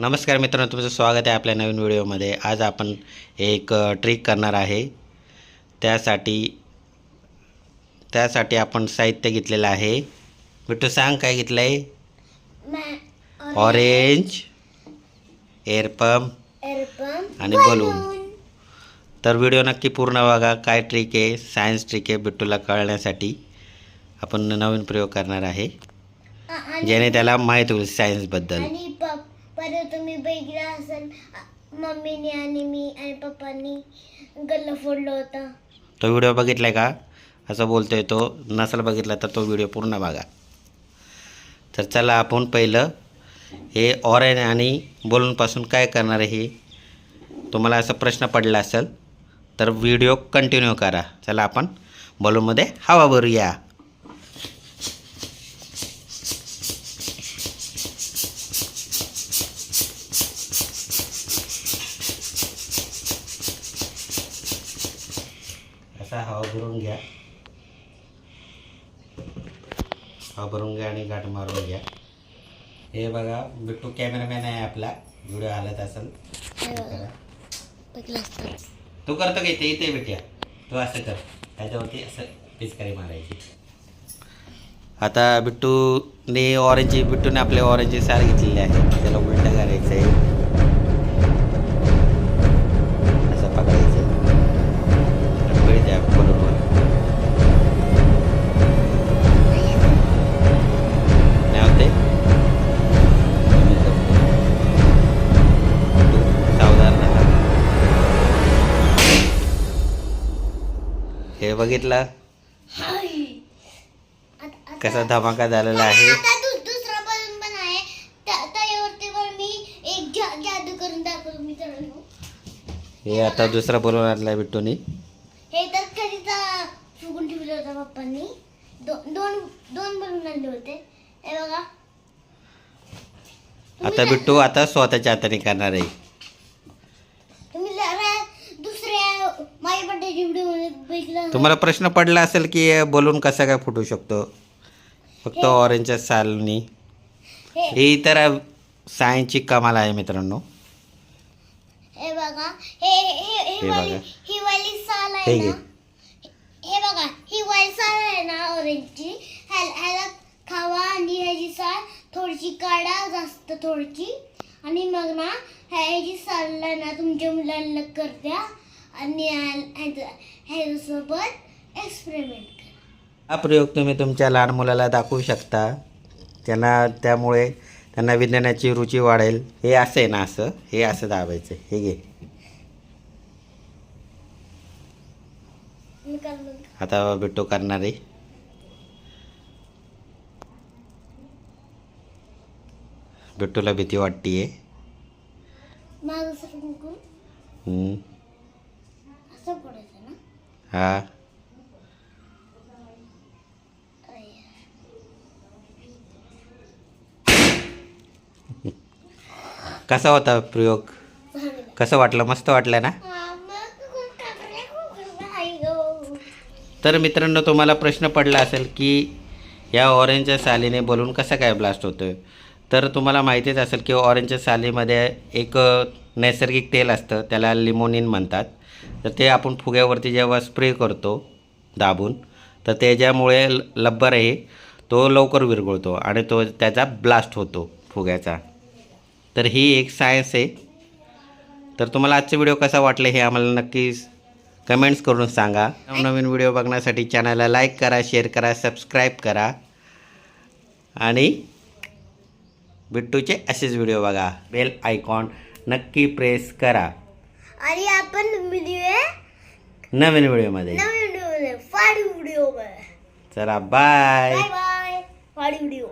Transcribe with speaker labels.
Speaker 1: नमस्कार मित्रांनो तुमचं स्वागत आहे आपल्या नवीन व्हिडिओमध्ये. आज आपण एक ट्रिक करणार आहे. त्यासाठी त्यासाठी आपण साहित्य घेतलेलं आहे. बिट्टू सांग काय घेतलं आहे ऑरेंज एअरपंप आणि बलून. तर व्हिडिओ नक्की पूर्ण बघा. काय ट्रिक आहे? सायन्स ट्रिक आहे बिट्टूला कळण्यासाठी. आपण नवीन प्रयोग करणार आहे. ज्याने त्याला माहीत होईल सायन्सबद्दल
Speaker 2: परत तुम्ही बघितलं असेल मम्मीने आणि मी आणि पप्पांनी गल्ला फोडलं होतं.
Speaker 1: तो व्हिडिओ बघितलाय का? असं बोलतोय तो. नसेल बघितला तर तो व्हिडिओ पूर्ण बघा. तर चला आपण पहिलं हे ऑरेंज आणि बलूनपासून काय करणार आहे हे? तुम्हाला असा प्रश्न पडला असेल तर व्हिडिओ कंटिन्यू करा. चला आपण बलूनमध्ये हवा भरूया. असा हवा भरून घ्या. हवा भरून घ्या आणि गाठ मारून घ्या. हे बघा बिट्टू कॅमेरामॅन आहे आपला. व्हिडिओ हालत असेल हे तू करतो का इथे इथे बेट्या. तू असं कर. त्याच्यावरती असं पिचकारी मारायची. आता बिट्टूने ऑरेंज बिट्टूने आपले ऑरेंज सार घेतलेले आहे. त्याला उलटं करायचं आहे हे बघितलं? कसा धमाका झालेला आहे?
Speaker 2: दुसरा बलून पण आहे.
Speaker 1: हे आता दुसरा बोलून आणलाय बिट्टूनी
Speaker 2: हे तर कधीचा फुगून ठेवलं होतं पप्पांनी. दोन दोन बलून आणले होते. हे बघा.
Speaker 1: आता बिट्टू आता स्वतःच्या हाताने करणार आहे
Speaker 2: तुम्ही जरा दुसऱ्या माझ्या बड्डेच्या व्हिडिओ बघितलं
Speaker 1: तुम्हाला प्रश्न पडला असेल की बोलून कसा काय फुटू शकतो? फक्त ऑरेंजच्या सालनी.
Speaker 2: हे.
Speaker 1: तर सायन्सची कमाल आहे मित्रांनो.
Speaker 2: हे बघा. हे हे
Speaker 1: हे
Speaker 2: ही वाली
Speaker 1: बघा.
Speaker 2: ही वाली साल
Speaker 1: हे
Speaker 2: आहे
Speaker 1: घे.
Speaker 2: ना हे बघा. ही वाली साल आहे ना ऑरेंजची ह्याला ह्याला खावा आणि ह्याची साल थोडीशी काढा जास्त थोडीशी. आणि मग ना ह्याची साल आहे ना तुमच्या मुलांना कर द्या. आणि ह्या- ह्याच्या- ह्याच्यासोबत एक्सपेरिमेंट
Speaker 1: हा प्रयोग तुम्ही तुमच्या लहान मुलाला दाखवू शकता. त्यांना त्यामुळे त्यांना विज्ञानाची रुची वाढेल. हे असं आहे ना असं? हे असं दाबायचं. हे घे. आता बिट्टू करणार आहे. बिट्टूला भीती वाटतीये. हा. कसा होता प्रयोग? कसं वाटलं? मस्त वाटलं ना? तर मित्रांनो तुम्हाला प्रश्न पडला असेल की या ऑरेंजच्या सालीने बलून कसा काय ब्लास्ट होतो तर तुम्हाला माहितीच असेल की ऑरेंजच्या सालीमध्ये एक नैसर्गिक तेल असतं त्याला लिमोनिन म्हणतात. तर ते आपण फुग्यावरती जेव्हा स्प्रे करतो दाबून तर त्याच्यामुळे ल- लब्बर आहे तो लवकर विरघळतो आणि तो त्याचा ब्लास्ट होतो फुग्याचा. तर ही एक सायन्स आहे. तर तुम्हाला आजचा व्हिडिओ कसा वाटला हे आम्हाला नक्की कमेंट्स करून सांगा. नवीन व्हिडिओ बघण्यासाठी चॅनलला लाईक करा शेअर करा सबस्क्राईब करा. आणि बिट्टूचे असेच व्हिडिओ बघा. बेल आयकॉन नक्की प्रेस करा.
Speaker 2: आणि आपण व्हिडिओ
Speaker 1: नवीन व्हिडिओमध्ये
Speaker 2: नवीन व्हिडिओ फाडी व्हिडिओ
Speaker 1: चला बाय
Speaker 2: बाय बाय फाडी व्हिडिओ